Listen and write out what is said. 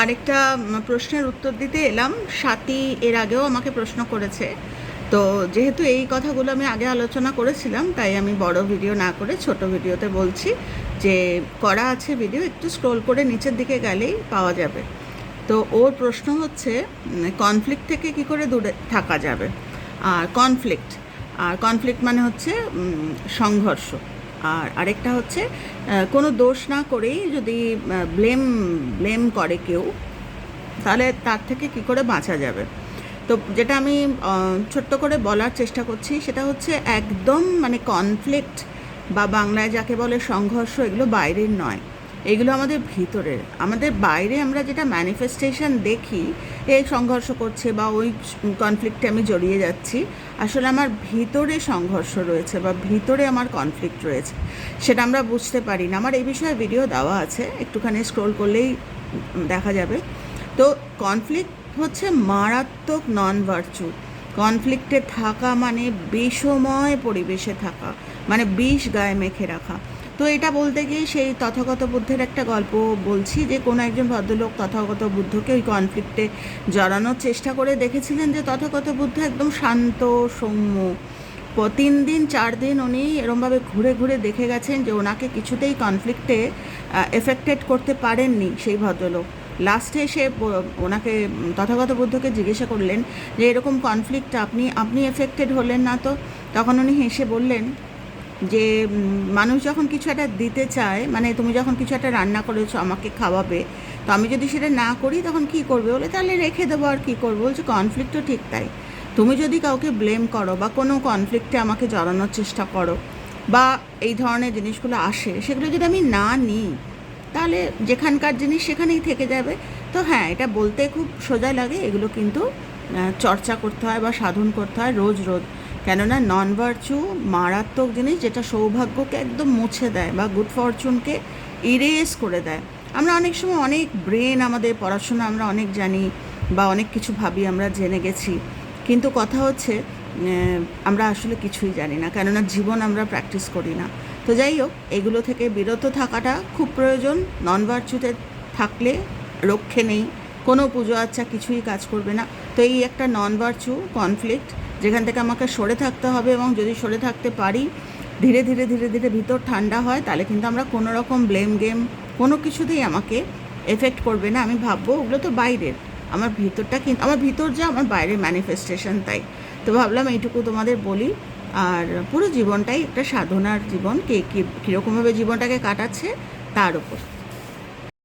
আরেকটা প্রশ্নের উত্তর দিতে এলাম। স্বাতী এর আগেও আমাকে প্রশ্ন করেছে। তো যেহেতু এই কথাগুলো আমি আগে আলোচনা করেছিলাম, তাই আমি বড় ভিডিও না করে ছোট ভিডিওতে বলছি যে, করা আছে ভিডিও একটু স্ক্রোল করে নিচের দিকে গেলেই পাওয়া যাবে। তো ওর প্রশ্ন হচ্ছে কনফ্লিক্ট থেকে কি করে দূরে থাকা যাবে? আর কনফ্লিক্ট আর কনফ্লিক্ট মানে হচ্ছে সংঘর্ষ। আর আরেকটা হচ্ছে কোনো দোষ না করেই যদি ব্লেম ব্লেম করে কেউ, তাহলে তার থেকে কি করে বাঁচা যাবে? তো যেটা আমি ছোট্ট করে বলার চেষ্টা করছি সেটা হচ্ছে একদম মানে কনফ্লিক্ট বা বাংলায় যাকে বলে সংঘর্ষ এগুলো বাইরের নয়। এগুলো আমাদের ভিতরের। আমাদের বাইরে আমরা যেটা ম্যানিফেস্টেশন দেখি, এই সংঘর্ষ করছে বা ওই কনফ্লিক্টে আমি জড়িয়ে যাচ্ছি, আসলে আমার ভিতরে সংঘর্ষ রয়েছে বা ভিতরে আমার কনফ্লিক্ট রয়েছে। সেটা আমরা বুঝতে পারি না। আমার এই বিষয়ে ভিডিও দেওয়া আছে, একটুখানি স্ক্রোল করলেই দেখা যাবে। তো কনফ্লিক্ট হচ্ছে মারাত্মক নন ভার্চু কনফ্লিক্টে থাকা মানে বিষময় পরিবেশে থাকা মানে বিষ গায়ে মেখে রাখা। তো এটা বলতে গিয়ে সেই তথাগত বুদ্ধের একটা গল্প বলছি যে কোনো একজন ভদ্রলোক তথাগত বুদ্ধকে ওই কনফ্লিক্টে জড়ানোর চেষ্টা করে দেখেছিলেন যে তথাগত বুদ্ধ একদম শান্ত, সৌম্য। তিন দিন, চার দিন উনি এরমভাবে ঘুরে ঘুরে দেখে গেছেন যে ওনাকে কিছুতেই কনফ্লিক্টে এফেক্টেড করতে পারেননি সেই ভদ্রলোক। লাস্টে এসে ওনাকে তথাগত বুদ্ধকে জিজ্ঞাসা করলেন যে, এরকম কনফ্লিক্ট আপনি আপনি এফেক্টেড হলেন না তো? তখন উনি হেসে বললেন যে মানুষ যখন কিছু একটা দিতে চায় মানে তুমি যখন কিছু একটা রান্না করেছ, আমাকে খাওয়াবে, তো আমি যদি সেটা না করি, তখন কি করবে বলে? তাহলে রেখে দেবো আর কী করব। বলছে কনফ্লিক্টও ঠিক তাই। তুমি যদি কাউকে ব্লেম করো বা কোনো কনফ্লিক্টে আমাকে জড়ানোর চেষ্টা করো বা এই ধরনের জিনিসগুলো আসে, সেগুলো যদি আমি না নিই, তাহলে যেখানকার জিনিস সেখানেই থেকে যাবে। তো হ্যাঁ এটা বলতে খুব সোজা লাগে। এগুলো কিন্তু চর্চা করতে হয় বা সাধন করতে হয় রোজ রোজ। কেননা নন ভার্চু মারাত্মক জিনিস যেটা সৌভাগ্যকে একদম মুছে দেয় বা গুড ফরচুনকে ইরেজ করে দেয়। আমরা অনেক সময় অনেক ব্রেন আমাদের পড়াশোনা আমরা অনেক জানি বা অনেক কিছু ভাবি, আমরা জেনে গেছি। কিন্তু কথা হচ্ছে আমরা আসলে কিছুই জানি না, কেননা জীবন আমরা প্র্যাকটিস করি না। তো যাই হোক, এগুলো থেকে বিরত থাকাটা খুব প্রয়োজন। নন ভার্চুতে থাকলে রক্ষে নেই। কোনো পুজো আচ্ছা কিছুই কাজ করবে না। তো এই একটা নন ভার্চু কনফ্লিক্ট যেখান থেকে আমাকে সরে থাকতে হবে এবং যদি সরে থাকতে পারি, ধীরে ধীরে ধীরে ধীরে ভিতর ঠান্ডা হয়, তাহলে কিন্তু আমরা কোনো রকম ব্লেম গেম কোনো কিছুতেই আমাকে এফেক্ট করবে না। আমি ভাববো ওগুলো তো বাইরের। আমার ভিতরটা কিন্তু আমার ভিতর যা, আমার বাইরের ম্যানিফেস্টেশন তাই। তো ভাবলাম এইটুকু তোমাদের বলি। আর পুরো জীবনটাই একটা সাধনার জীবন, কে, কী, কীরকমভাবে জীবনটাকে কাটাচ্ছে, তার উপর।